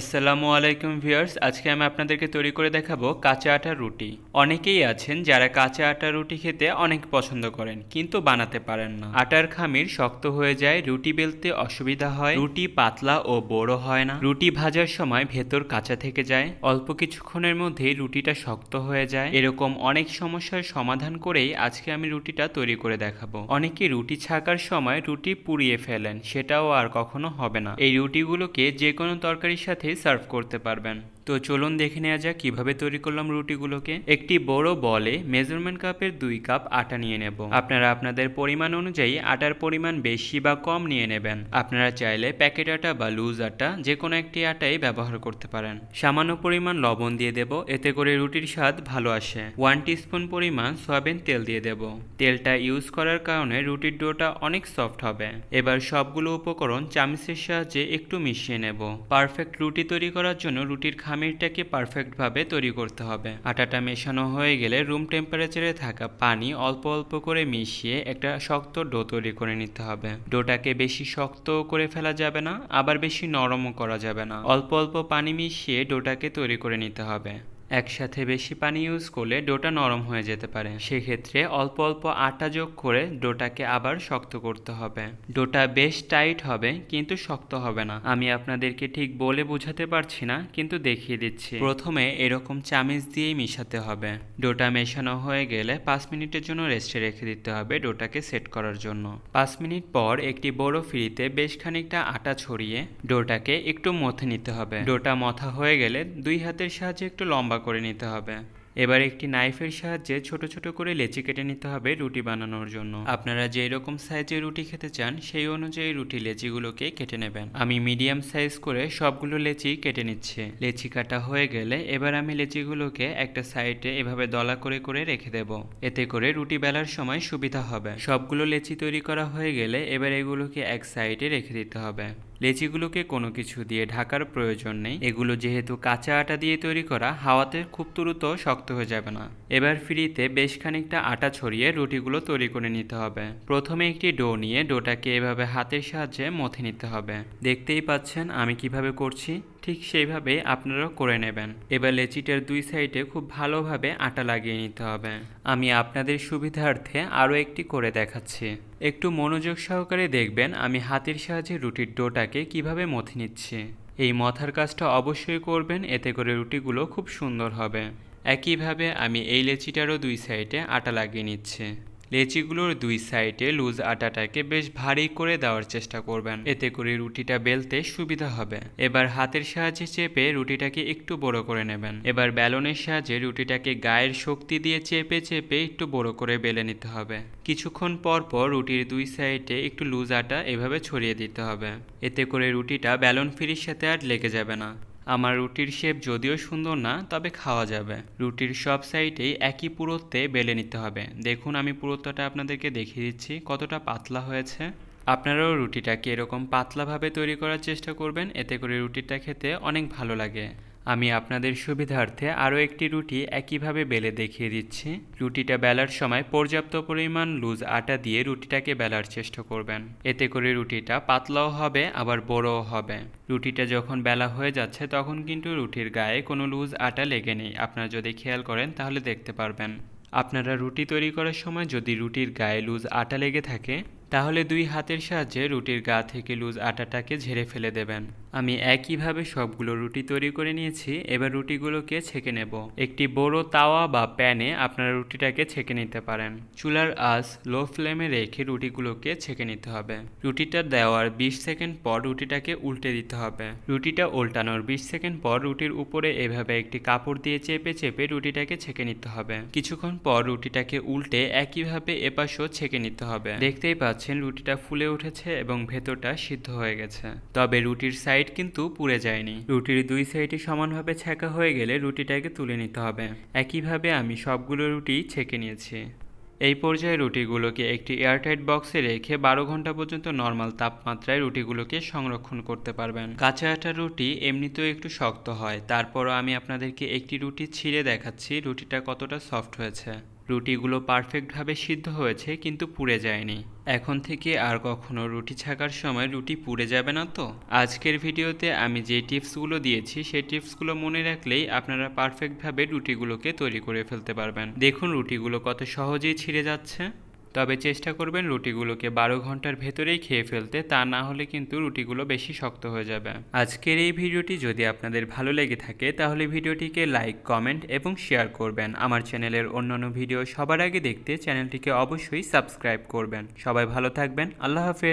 আসসালামু আলাইকুম ভিউয়ার্স, আজকে আমি আপনাদেরকে তৈরি করে দেখাবো কাঁচা আটার রুটি। অনেকেই আছেন যারা কাঁচা আটার রুটি খেতে অনেক পছন্দ করেন, কিন্তু বানাতে পারেন না। আটার খামির শক্ত হয়ে যায়, রুটি বেলতে অসুবিধা হয়, রুটি পাতলা ও বড় হয় না। রুটি ভাজার সময় ভেতর কাঁচা থেকে যায়, অল্প কিছুক্ষণের মধ্যেই রুটিটা শক্ত হয়ে যায়। এরকম অনেক সমস্যার সমাধান করেই আজকে আমি রুটিটা তৈরি করে দেখাবো। অনেকে রুটি ছাকার সময় রুটি পুড়িয়ে ফেলেন, সেটাও আর কখনো হবে না। এই রুটিগুলোকে যে কোনো তরকারির সাথে সার্ভ করতে পারবেন। তো চলুন দেখে নেওয়া যাক কীভাবে তৈরি করলাম রুটিগুলোকে। একটি বড় বলে মেজারমেন্ট কাপের দুই কাপ আটা নিয়ে নেব। আপনারা আপনাদের পরিমাণ অনুযায়ী আটার পরিমাণ বেশি বা কম নিয়ে নেবেন। আপনারা চাইলে প্যাকেট আটা বা লুজ আটা যে কোনো একটি আটাই ব্যবহার করতে পারেন। সামান্য পরিমাণ লবণ দিয়ে দেব, এতে করে রুটির স্বাদ ভালো আসে। ওয়ান টিস্পুন পরিমাণ সয়াবিন তেল দিয়ে দেব। তেলটা ইউজ করার কারণে রুটির ডোটা অনেক সফট হবে। এবার সবগুলো উপকরণ চামচের সাহায্যে একটু মিশিয়ে নেব। পারফেক্ট রুটি তৈরি করার জন্য রুটির খামিরটাকে পারফেক্টভাবে তৈরি করতে হবে। আটাটা মেশানো হয়ে গেলে রুম টেম্পারেচারে থাকা পানি অল্প অল্প করে মিশিয়ে একটা শক্ত ডো তৈরি করে নিতে হবে। ডোটাকে বেশি শক্ত করে ফেলা যাবে না, আবার বেশি নরমও করা যাবে না। অল্প অল্প পানি মিশিয়ে ডোটাকে তৈরি করে নিতে হবে। একসাথে বেশি পানি ইউজ করলে ডোটা নরম হয়ে যেতে পারে। সেক্ষেত্রে অল্প অল্প আটা যোগ করে ডোটাকে আবার শক্ত করতে হবে। ডোটা বেশ টাইট হবে, কিন্তু শক্ত হবে না। আমি আপনাদেরকে ঠিক বলে বোঝাতে পারছি না, কিন্তু দেখিয়ে দিচ্ছি। প্রথমে এরকম চামিচ দিয়েই মিশাতে হবে। ডোটা মেশানো হয়ে গেলে পাঁচ মিনিটের জন্য রেস্টে রেখে দিতে হবে ডোটাকে সেট করার জন্য। পাঁচ মিনিট পর একটি বড় ফ্রিতে বেশ খানিকটা আটা ছড়িয়ে ডোটাকে একটু মথে নিতে হবে। ডোটা মথা হয়ে গেলে দুই হাতের সাহায্যে একটু লম্বা করে নিতে হবে। এবার একটি নাইফের সাহায্যে ছোট ছোট করে লেচি কেটে নিতে হবে রুটি বানানোর জন্য। আপনারা যেই রকম সাইজের রুটি খেতে চান, সেই অনুযায়ী রুটি লেচিগুলোকে কেটে নেবেন। আমি মিডিয়াম সাইজ করে সবগুলো লেচি কেটে নিচ্ছি। লেচি কাটা হয়ে গেলে এবার আমি লেচিগুলোকে একটা সাইডে এভাবে দলা করে করে রেখে দেব। এতে করে রুটি বেলার সময় সুবিধা হবে। সবগুলো লেচি তৈরি করা হয়ে গেলে এবার এগুলোকে এক সাইডে রেখে দিতে হবে। লেচিগুলোকে কোনো কিছু দিয়ে ঢাকার প্রয়োজন নেই। এগুলো যেহেতু কাঁচা আটা দিয়ে তৈরি করা, হাওয়াতে খুব দ্রুত শক্ত হয়ে যাবে না। এবার ফ্রিতে বেশ খানিকটা আটা ছড়িয়ে রুটিগুলো তৈরি করে নিতে হবে। প্রথমে একটি ডো নিয়ে ডোটাকে এভাবে হাতের সাহায্যে মথে নিতে হবে। দেখতেই পাচ্ছেন আমি কীভাবে করছি। ঠিক সেইভাবে আপনারাও করে নেবেন। এবার লেচিটার দুই সাইডে খুব ভালোভাবে আটা লাগিয়ে নিতে হবে। আমি আপনাদের সুবিধার্থে আরও একটি করে দেখাচ্ছি। একটু মনোযোগ সহকারে দেখবেন আমি হাতের সাহায্যে রুটির ডোটাকে কীভাবে মথে নিচ্ছি। এই মথার কাজটা অবশ্যই করবেন, এতে করে রুটিগুলো খুব সুন্দর হবে। একইভাবে আমি এই লেচিটারও দুই সাইডে আটা লাগিয়ে নিচ্ছি। লেচিগুলোর দুই সাইডে লুজ আটাটাকে বেশ ভারী করে দেওয়ার চেষ্টা করবেন। এতে করে রুটিটা বেলতে সুবিধা হবে। এবার হাতের সাহায্যে চেপে রুটিটাকে একটু বড় করে নেবেন। এবার ব্যালনের সাহায্যে রুটিটাকে গায়ের শক্তি দিয়ে চেপে চেপে একটু বড় করে বেলে নিতে হবে। কিছুক্ষণ পর পর রুটির দুই সাইডে একটু লুজ আটা এভাবে ছড়িয়ে দিতে হবে। এতে করে রুটিটা ব্যালন ফিরির সাথে আর লেগে যাবে না। আমার রুটির শেপ যদিও সুন্দর না, তবে খাওয়া যাবে। রুটির সব সাইডেই একই পুরোত্বে বেলে নিতে হবে। দেখুন, আমি পুরোত্বটা আপনাদেরকে দেখিয়ে দিচ্ছি, কতটা পাতলা হয়েছে। আপনারাও রুটিটাকে এরকম পাতলাভাবে তৈরি করার চেষ্টা করবেন, এতে করে রুটিটা খেতে অনেক ভালো লাগে। আমি আপনাদের সুবিধার্থে আরও একটি রুটি একইভাবে বেলে দেখিয়ে দিচ্ছি। রুটিটা বেলার সময় পর্যাপ্ত পরিমাণ লুজ আটা দিয়ে রুটিটাকে বেলার চেষ্টা করবেন। এতে করে রুটিটা পাতলাও হবে, আবার বড়ও হবে। রুটিটা যখন বেলা হয়ে যাচ্ছে, তখন কিন্তু রুটির গায়ে কোনো লুজ আটা লেগে নেই। আপনারা যদি খেয়াল করেন, তাহলে দেখতে পারবেন। আপনারা রুটি তৈরি করার সময় যদি রুটির গায়ে লুজ আটা লেগে থাকে, তাহলে দুই হাতের সাহায্যে রুটির গা থেকে লুজ আটাটাকে ঝেড়ে ফেলে দেবেন। আমি একইভাবে সবগুলো রুটি তৈরি করে নিয়েছি, এবার রুটিগুলোকে ছেঁকে নেব। একটি বড় তাওয়া বা প্যানে আপনারা রুটিটাকে ছেঁকে নিতে পারেন। চুলার আঁচ লো ফ্লেমে রেখে রুটিগুলোকে ছেঁকে নিতে হবে। রুটিটা দেওয়ার 20 সেকেন্ড পর রুটিটাকে উল্টে দিতে হবে। রুটিটা উল্টানোর 20 সেকেন্ড পর রুটির উপরে এভাবে একটি কাপড় দিয়ে চেপে চেপে রুটিটাকে ছেঁকে নিতে হবে। কিছুক্ষণ পর রুটিটাকে উল্টে একইভাবে এপাশও ছেঁকে নিতে হবে। দেখতেই পাচ্ছেন রুটিটা ফুলে উঠেছে এবং ভেতরটা সিদ্ধ হয়ে গেছে। তবে রুটির সাইড কিন্তু পুড়ে যায়নি। রুটির দুই সাইডে সমানভাবে ছেঁকা হয়ে গেলে রুটিটাকে তুলে নিতে হবে। একইভাবে আমি সবগুলো রুটি ছেঁকে নিয়েছি। এই পর্যায়ে রুটিগুলোকে একটি এয়ারটাইট বক্সে রেখে বারো ঘণ্টা পর্যন্ত নর্মাল তাপমাত্রায় রুটিগুলোকে সংরক্ষণ করতে পারবেন। কাঁচা আটার রুটি এমনিতেও একটু শক্ত হয়। তারপরও আমি আপনাদেরকে একটি রুটি ছিঁড়ে দেখাচ্ছি। রুটিটা কতটা সফট হয়েছে। রুটিগুলো পারফেক্টভাবে সিদ্ধ হয়েছে কিন্তু পুড়ে যায়নি। এখন থেকে আর কখনো রুটি ছাকার সময় রুটি পুড়ে যাবে না তো? আজকের ভিডিওতে আমি যে টিপসগুলো দিয়েছি সেই টিপসগুলো মনে রাখলেই আপনারা পারফেক্টভাবে রুটিগুলোকে তৈরি করে ফেলতে পারবেন। দেখুন রুটিগুলো কত সহজেই ছিঁড়ে যাচ্ছে। তবে চেষ্টা করবেন রুটিগুলোকে বারো ঘণ্টার ভেতরেই খেয়ে ফেলতে, তা না হলে কিন্তু রুটিগুলো বেশি শক্ত হয়ে যাবে। আজকের এই ভিডিওটি যদি আপনাদের ভালো লেগে থাকে, তাহলে ভিডিওটিকে লাইক, কমেন্ট এবং শেয়ার করবেন। আমার চ্যানেলের অন্যান্য ভিডিও সবার আগে দেখতে চ্যানেলটিকে অবশ্যই সাবস্ক্রাইব করবেন। সবাই ভালো থাকবেন। আল্লাহ হাফেজ।